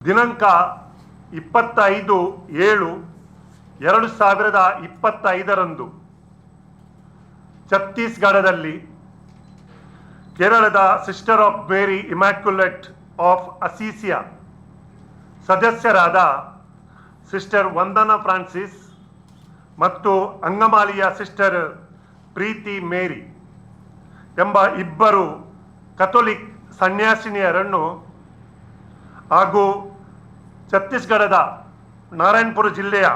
ದಿನಾಂಕ ಇಪ್ಪತ್ತೈದು ಏಳು ಎರಡು ಸಾವಿರದ ಇಪ್ಪತ್ತೈದರಂದು ಛತ್ತೀಸ್ಗಢದಲ್ಲಿ ಕೇರಳದ sister of Mary Immaculate of ಅಸೀಸಿಯಾ ಸದಸ್ಯರಾದ ಸಿಸ್ಟರ್ ವಂದನಾ ಫ್ರಾನ್ಸಿಸ್ ಮತ್ತು ಅಂಗಮಾಲಿಯ ಸಿಸ್ಟರ್ ಪ್ರೀತಿ ಮೇರಿ ಎಂಬ ಇಬ್ಬರು ಕಥೋಲಿಕ್ ಸನ್ಯಾಸಿನಿಯರನ್ನು ಹಾಗೂ ಛತ್ತೀಸ್ಗಢದ ನಾರಾಯಣಪುರ ಜಿಲ್ಲೆಯ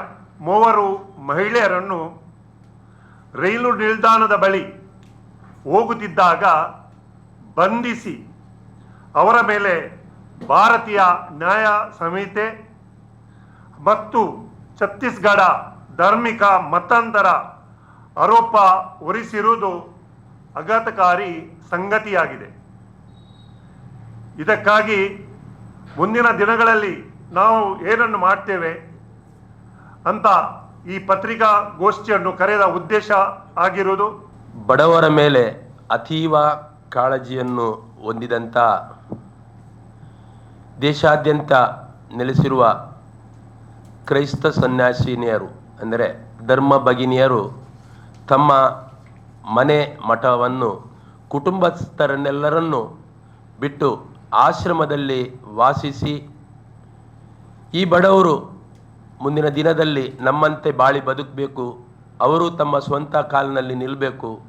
ಮೂವರು ಮಹಿಳೆಯರನ್ನು ರೈಲು ನಿಲ್ದಾಣದ ಬಳಿ ಹೋಗುತ್ತಿದ್ದಾಗ ಬಂಧಿಸಿ ಅವರ ಮೇಲೆ ಭಾರತೀಯ ನ್ಯಾಯ ಸಂಹಿತೆ ಮತ್ತು ಛತ್ತೀಸ್ಗಢ ಧಾರ್ಮಿಕ ಮತಾಂತರ ಆರೋಪ ಹೊರಿಸಿರುವುದು ಆಘಾತಕಾರಿ ಸಂಗತಿಯಾಗಿದೆ. ಇದಕ್ಕಾಗಿ ಮುಂದಿನ ದಿನಗಳಲ್ಲಿ ನಾವು ಏನನ್ನು ಮಾಡ್ತೇವೆ ಅಂತ ಈ ಪತ್ರಿಕಾ ಗೋಷ್ಠಿಯನ್ನು ಕರೆದ ಉದ್ದೇಶ ಆಗಿರುವುದು. ಬಡವರ ಮೇಲೆ ಅತೀವ ಕಾಳಜಿಯನ್ನು ಹೊಂದಿದಂಥ ದೇಶಾದ್ಯಂತ ನೆಲೆಸಿರುವ ಕ್ರೈಸ್ತ ಸನ್ಯಾಸಿನಿಯರು, ಅಂದರೆ ಧರ್ಮ ಭಗಿನಿಯರು ತಮ್ಮ ಮನೆ ಮಠವನ್ನು ಕುಟುಂಬಸ್ಥರನ್ನೆಲ್ಲರನ್ನು ಬಿಟ್ಟು ಆಶ್ರಮದಲ್ಲಿ ವಾಸಿಸಿ ಈ ಬಡವರು ಮುಂದಿನ ದಿನದಲ್ಲಿ ನಮ್ಮಂತೆ ಬಾಳಿ ಬದುಕಬೇಕು. ಅವರು ತಮ್ಮ ಸ್ವಂತ ಕಾಲಿನಲ್ಲಿ ನಿಲ್ಲಬೇಕು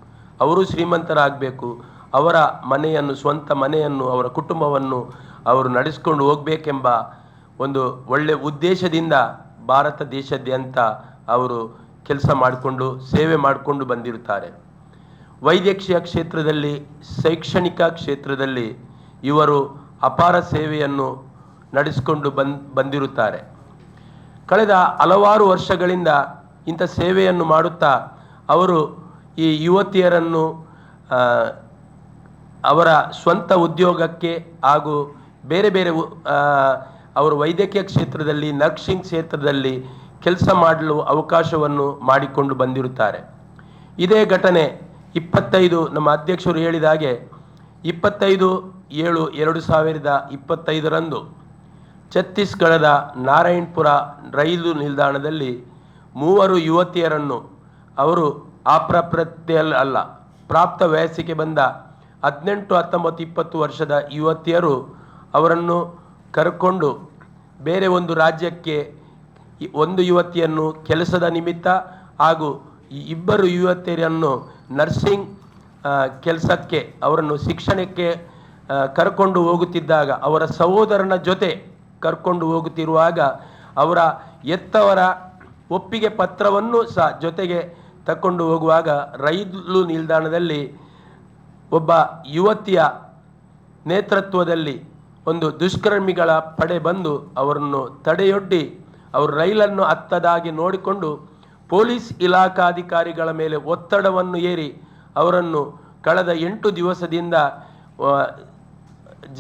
ಅವರು ಶ್ರೀಮಂತರಾಗಬೇಕು. ಅವರ ಮನೆಯನ್ನು, ಸ್ವಂತ ಮನೆಯನ್ನು, ಅವರ ಕುಟುಂಬವನ್ನು ಅವರು ನಡೆಸ್ಕೊಂಡು ಹೋಗಬೇಕೆಂಬ ಒಂದು ಒಳ್ಳೆ ಉದ್ದೇಶದಿಂದ ಭಾರತ ದೇಶಾದ್ಯಂತ ಅವರು ಕೆಲಸ ಮಾಡಿಕೊಂಡು, ಸೇವೆ ಮಾಡಿಕೊಂಡು ಬಂದಿರುತ್ತಾರೆ. ವೈದ್ಯಕೀಯ ಕ್ಷೇತ್ರದಲ್ಲಿ, ಶೈಕ್ಷಣಿಕ ಕ್ಷೇತ್ರದಲ್ಲಿ ಇವರು ಅಪಾರ ಸೇವೆಯನ್ನು ನಡೆಸಿಕೊಂಡು ಬಂದ್, ಬಂದಿರುತ್ತಾರೆ. ಕಳೆದ ಹಲವಾರು ವರ್ಷಗಳಿಂದ ಇಂಥ ಸೇವೆಯನ್ನು ಮಾಡುತ್ತಾ ಅವರು ಈ ಯುವತಿಯರನ್ನು ಅವರ ಸ್ವಂತ ಉದ್ಯೋಗಕ್ಕೆ ಹಾಗೂ ಬೇರೆ ಬೇರೆ ಅವರು ವೈದ್ಯಕೀಯ ಕ್ಷೇತ್ರದಲ್ಲಿ, ನರ್ಸಿಂಗ್ ಕ್ಷೇತ್ರದಲ್ಲಿ ಕೆಲಸ ಮಾಡಲು ಅವಕಾಶವನ್ನು ಮಾಡಿಕೊಂಡು ಬಂದಿರುತ್ತಾರೆ. ಇದೇ ಘಟನೆ ಇಪ್ಪತ್ತೈದು, ನಮ್ಮ ಅಧ್ಯಕ್ಷರು ಹೇಳಿದ ಹಾಗೆ ಇಪ್ಪತ್ತೈದು ಏಳು ಎರಡು ಸಾವಿರದ ಇಪ್ಪತ್ತೈದರಂದು ಛತ್ತೀಸ್ಗಢದ ನಾರಾಯಣ್ಪುರ ರೈಲು ನಿಲ್ದಾಣದಲ್ಲಿ ಮೂವರು ಯುವತಿಯರನ್ನು ಅವರು ಅಪ್ರಪ್ರತ್ಯಲ್ ಅಲ್ಲ, ಪ್ರಾಪ್ತ ವಯಸ್ಸಿಗೆ ಬಂದ ಹದಿನೆಂಟು ಹತ್ತೊಂಬತ್ತು ಇಪ್ಪತ್ತು ವರ್ಷದ ಯುವತಿಯರು ಅವರನ್ನು ಕರ್ಕೊಂಡು ಬೇರೆ ಒಂದು ರಾಜ್ಯಕ್ಕೆ ಒಂದು ಯುವತಿಯನ್ನು ಕೆಲಸದ ನಿಮಿತ್ತ ಹಾಗೂ ಇಬ್ಬರು ಯುವತಿಯರನ್ನು ನರ್ಸಿಂಗ್ ಕೆಲಸಕ್ಕೆ, ಅವರನ್ನು ಶಿಕ್ಷಣಕ್ಕೆ ಕರ್ಕೊಂಡು ಹೋಗುತ್ತಿದ್ದಾಗ ಅವರ ಸಹೋದರನ ಜೊತೆ ಕರ್ಕೊಂಡು ಹೋಗುತ್ತಿರುವಾಗ ಅವರ ಎತ್ತವರ ಒಪ್ಪಿಗೆ ಪತ್ರವನ್ನು ಸಹ ಜೊತೆಗೆ ತಕೊಂಡು ಹೋಗುವಾಗ ರೈಲು ನಿಲ್ದಾಣದಲ್ಲಿ ಒಬ್ಬ ಯುವತಿಯ ನೇತೃತ್ವದಲ್ಲಿ ಒಂದು ದುಷ್ಕರ್ಮಿಗಳ ಪಡೆ ಬಂದು ಅವರನ್ನು ತಡೆಯೊಡ್ಡಿ ಅವರು ರೈಲನ್ನು ಹತ್ತದಾಗಿ ನೋಡಿಕೊಂಡು ಪೊಲೀಸ್ ಇಲಾಖಾಧಿಕಾರಿಗಳ ಮೇಲೆ ಒತ್ತಡವನ್ನು ಏರಿ ಅವರನ್ನು ಕಳೆದ ಎಂಟು ದಿವಸದಿಂದ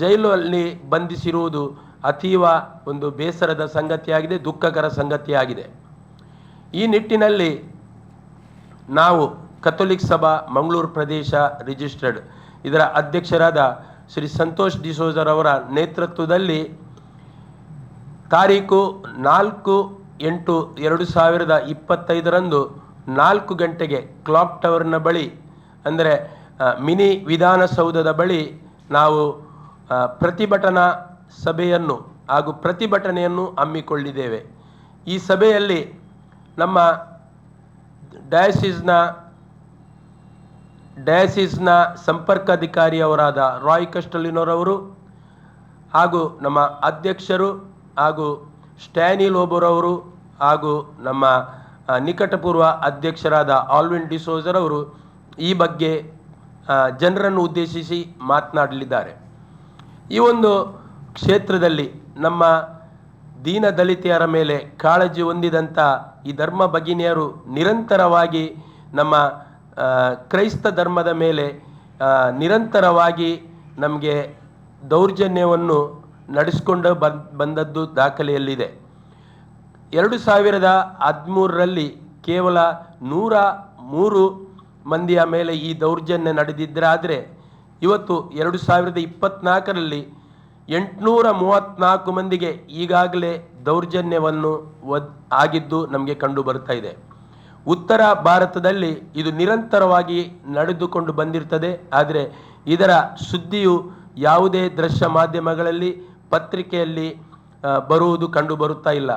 ಜೈಲಲ್ಲಿ ಬಂಧಿಸಿರುವುದು ಅತೀವ ಒಂದು ಬೇಸರದ ಸಂಗತಿಯಾಗಿದೆ, ದುಃಖಕರ ಸಂಗತಿಯಾಗಿದೆ. ಈ ನಿಟ್ಟಿನಲ್ಲಿ ನಾವು ಕಥೋಲಿಕ್ ಸಭಾ ಮಂಗಳೂರು ಪ್ರದೇಶ ರಿಜಿಸ್ಟರ್ಡ್ ಇದರ ಅಧ್ಯಕ್ಷರಾದ ಶ್ರೀ ಸಂತೋಷ್ ಡಿಸೋಜರವರ ನೇತೃತ್ವದಲ್ಲಿ ತಾರೀಕು ನಾಲ್ಕು ಎಂಟು ಎರಡು ಸಾವಿರದ ಇಪ್ಪತ್ತೈದರಂದು ನಾಲ್ಕು ಗಂಟೆಗೆ ಕ್ಲಾಕ್ ಟವರ್ನ ಬಳಿ, ಅಂದರೆ ಮಿನಿ ವಿಧಾನಸೌಧದ ಬಳಿ ನಾವು ಪ್ರತಿಭಟನಾ ಸಭೆಯನ್ನು ಹಾಗೂ ಪ್ರತಿಭಟನೆಯನ್ನು ಹಮ್ಮಿಕೊಂಡಿದ್ದೇವೆ ಈ ಸಭೆಯಲ್ಲಿ ನಮ್ಮ ಡಯಾಸಿಸ್ನ ಡಯಾಸಿಸ್ನ ಸಂಪರ್ಕಾಧಿಕಾರಿಯವರಾದ ರಾಯ್ ಕಸ್ಟಲಿನೋರವರು ಹಾಗೂ ನಮ್ಮ ಅಧ್ಯಕ್ಷರು ಹಾಗೂ ಸ್ಟ್ಯಾನಿ ಲೋಬೋರವರು ಹಾಗೂ ನಮ್ಮ ನಿಕಟಪೂರ್ವ ಅಧ್ಯಕ್ಷರಾದ ಆಲ್ವಿನ್ ಡಿಸೋಜರ್ ಅವರು ಈ ಬಗ್ಗೆ ಜನರನ್ನು ಉದ್ದೇಶಿಸಿ ಮಾತನಾಡಲಿದ್ದಾರೆ. ಈ ಒಂದು ಕ್ಷೇತ್ರದಲ್ಲಿ ನಮ್ಮ ದೀನ ದಲಿತೆಯರ ಮೇಲೆ ಕಾಳಜಿ ಹೊಂದಿದಂಥ ಈ ಧರ್ಮ ಭಗಿನಿಯರು ನಿರಂತರವಾಗಿ ನಮ್ಮ ಕ್ರೈಸ್ತ ಧರ್ಮದ ಮೇಲೆ ನಿರಂತರವಾಗಿ ನಮಗೆ ದೌರ್ಜನ್ಯವನ್ನು ನಡೆಸಿಕೊಂಡು ಬಂದ್, ಬಂದದ್ದು ದಾಖಲೆಯಲ್ಲಿದೆ. ಎರಡು ಸಾವಿರದ ಹದಿಮೂರರಲ್ಲಿ ಕೇವಲ ನೂರ ಮೂರು ಮಂದಿಯ ಮೇಲೆ ಈ ದೌರ್ಜನ್ಯ ನಡೆದಿದ್ದರಾದರೆ ಇವತ್ತು ಎರಡು ಸಾವಿರದ ಇಪ್ಪತ್ನಾಲ್ಕರಲ್ಲಿ ಎಂಟುನೂರ ಮೂವತ್ನಾಲ್ಕು ಮಂದಿಗೆ ಈಗಾಗಲೇ ದೌರ್ಜನ್ಯವನ್ನು ಒದ್ ಆಗಿದ್ದು ನಮಗೆ ಕಂಡು ಬರ್ತಾ ಇದೆ. ಉತ್ತರ ಭಾರತದಲ್ಲಿ ಇದು ನಿರಂತರವಾಗಿ ನಡೆದುಕೊಂಡು ಬಂದಿರ್ತದೆ. ಆದರೆ ಇದರ ಸುದ್ದಿಯು ಯಾವುದೇ ದೃಶ್ಯ ಮಾಧ್ಯಮಗಳಲ್ಲಿ, ಪತ್ರಿಕೆಯಲ್ಲಿ ಬರುವುದು ಕಂಡು ಬರುತ್ತಾ ಇಲ್ಲ.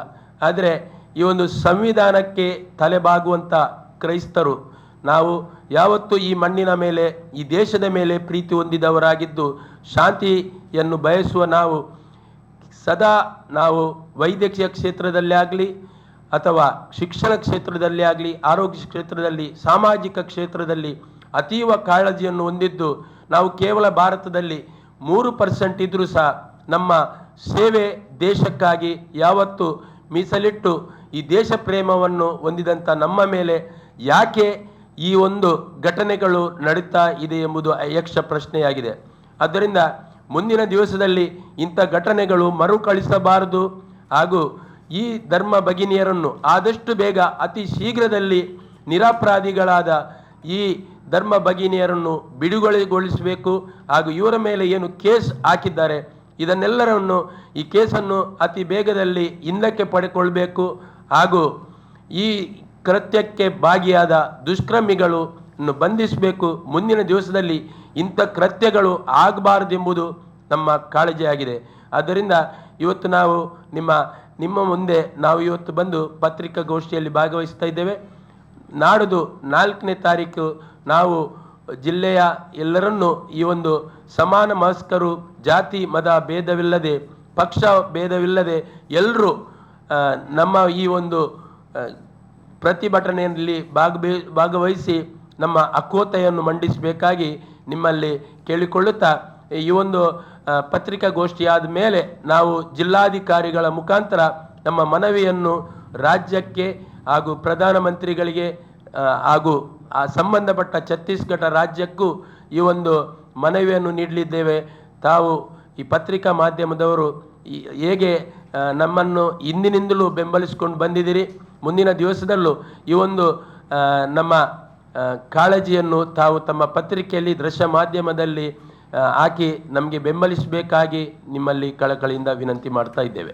ಆದರೆ ಈ ಒಂದು ಸಂವಿಧಾನಕ್ಕೆ ತಲೆಬಾಗುವಂಥ ಕ್ರೈಸ್ತರು, ನಾವು ಯಾವತ್ತೂ ಈ ಮಣ್ಣಿನ ಮೇಲೆ, ಈ ದೇಶದ ಮೇಲೆ ಪ್ರೀತಿ ಹೊಂದಿದವರಾಗಿದ್ದು ಶಾಂತಿಯನ್ನು ಬಯಸುವ ನಾವು, ಸದಾ ನಾವು ವೈದ್ಯಕೀಯ ಕ್ಷೇತ್ರದಲ್ಲಿ ಆಗಲಿ ಅಥವಾ ಶಿಕ್ಷಣ ಕ್ಷೇತ್ರದಲ್ಲಿ ಆಗಲಿ, ಆರೋಗ್ಯ ಕ್ಷೇತ್ರದಲ್ಲಿ, ಸಾಮಾಜಿಕ ಕ್ಷೇತ್ರದಲ್ಲಿ ಅತೀವ ಕಾಳಜಿಯನ್ನು ಹೊಂದಿದ್ದು ನಾವು ಕೇವಲ ಭಾರತದಲ್ಲಿ ಮೂರು ಪರ್ಸೆಂಟ್ ಇದ್ದರೂ ಸಹ ನಮ್ಮ ಸೇವೆ ದೇಶಕ್ಕಾಗಿ ಯಾವತ್ತು ಮೀಸಲಿಟ್ಟು ಈ ದೇಶ ಪ್ರೇಮವನ್ನು ಹೊಂದಿದಂಥ ನಮ್ಮ ಮೇಲೆ ಯಾಕೆ ಈ ಒಂದು ಘಟನೆಗಳು ನಡೀತಾ ಇದೆ ಎಂಬುದು ಯಕ್ಷ ಪ್ರಶ್ನೆಯಾಗಿದೆ. ಆದ್ದರಿಂದ ಮುಂದಿನ ದಿವಸದಲ್ಲಿ ಇಂಥ ಘಟನೆಗಳು ಮರುಕಳಿಸಬಾರದು. ಹಾಗೂ ಈ ಧರ್ಮ ಭಗಿನಿಯರನ್ನು ಆದಷ್ಟು ಬೇಗ ಅತಿ ಶೀಘ್ರದಲ್ಲಿ ನಿರಪರಾಧಿಗಳಾದ ಈ ಧರ್ಮ ಭಗಿನಿಯರನ್ನು ಬಿಡುಗಡೆಗೊಳಿಸಬೇಕು. ಹಾಗೂ ಇವರ ಮೇಲೆ ಏನು ಕೇಸ್ ಹಾಕಿದ್ದಾರೆ, ಇದನ್ನೆಲ್ಲರನ್ನು ಈ ಕೇಸನ್ನು ಅತಿ ಬೇಗದಲ್ಲಿ ಹಿಂದಕ್ಕೆ ಪಡೆಕೊಳ್ಬೇಕು ಹಾಗೂ ಈ ಕೃತ್ಯಕ್ಕೆ ಭಾಗಿಯಾದ ದುಷ್ಕರ್ಮಿಗಳು ಬಂಧಿಸಬೇಕು. ಮುಂದಿನ ದಿವಸದಲ್ಲಿ ಇಂಥ ಕೃತ್ಯಗಳು ಆಗಬಾರದೆಂಬುದು ನಮ್ಮ ಕಾಳಜಿಯಾಗಿದೆ ಆದ್ದರಿಂದ ಇವತ್ತು ನಾವು ನಿಮ್ಮ ನಿಮ್ಮ ಮುಂದೆ ನಾವು ಇವತ್ತು ಬಂದು ಪತ್ರಿಕಾಗೋಷ್ಠಿಯಲ್ಲಿ ಭಾಗವಹಿಸ್ತಾ ಇದ್ದೇವೆ. ನಾಡಿದು ನಾಲ್ಕನೇ ತಾರೀಕು ನಾವು ಜಿಲ್ಲೆಯ ಎಲ್ಲರನ್ನೂ ಈ ಒಂದು ಸಮಾನ ಮನಸ್ಕರು, ಜಾತಿ ಮದ ಭೇದವಿಲ್ಲದೆ, ಪಕ್ಷ ಭೇದವಿಲ್ಲದೆ ಎಲ್ಲರೂ ನಮ್ಮ ಈ ಒಂದು ಪ್ರತಿಭಟನೆಯಲ್ಲಿ ಭಾಗ ಭಾಗವಹಿಸಿ ನಮ್ಮ ಅಕೋತೆಯನ್ನು ಮಂಡಿಸಬೇಕಾಗಿ ನಿಮ್ಮಲ್ಲಿ ಕೇಳಿಕೊಳ್ಳುತ್ತಾ, ಈ ಒಂದು ಪತ್ರಿಕಾಗೋಷ್ಠಿಯಾದ ಮೇಲೆ ನಾವು ಜಿಲ್ಲಾಧಿಕಾರಿಗಳ ಮುಖಾಂತರ ನಮ್ಮ ಮನವಿಯನ್ನು ರಾಜ್ಯಕ್ಕೆ ಹಾಗೂ ಪ್ರಧಾನಮಂತ್ರಿಗಳಿಗೆ ಹಾಗೂ, ಆ, ಸಂಬಂಧಪಟ್ಟ ಛತ್ತೀಸ್ಗಢ ರಾಜ್ಯಕ್ಕೂ ಈ ಒಂದು ಮನವಿಯನ್ನು ನೀಡಲಿದ್ದೇವೆ. ತಾವು ಈ ಪತ್ರಿಕಾ ಮಾಧ್ಯಮದವರು ಹೇಗೆ ನಮ್ಮನ್ನು ಇಂದಿನಿಂದಲೂ ಬೆಂಬಲಿಸಿಕೊಂಡು ಬಂದಿದ್ದೀರಿ, ಮುಂದಿನ ದಿವಸದಲ್ಲೂ ಈ ಒಂದು ನಮ್ಮ ಕಾಳಜಿಯನ್ನು ತಾವು ತಮ್ಮ ಪತ್ರಿಕೆಯಲ್ಲಿ ದೃಶ್ಯ ಮಾಧ್ಯಮದಲ್ಲಿ ಹಾಕಿ ನಮಗೆ ಬೆಂಬಲಿಸಬೇಕಾಗಿ ನಿಮ್ಮಲ್ಲಿ ಕಳಕಳಿಯಿಂದ ವಿನಂತಿ ಮಾಡ್ತಾ ಇದ್ದೇವೆ.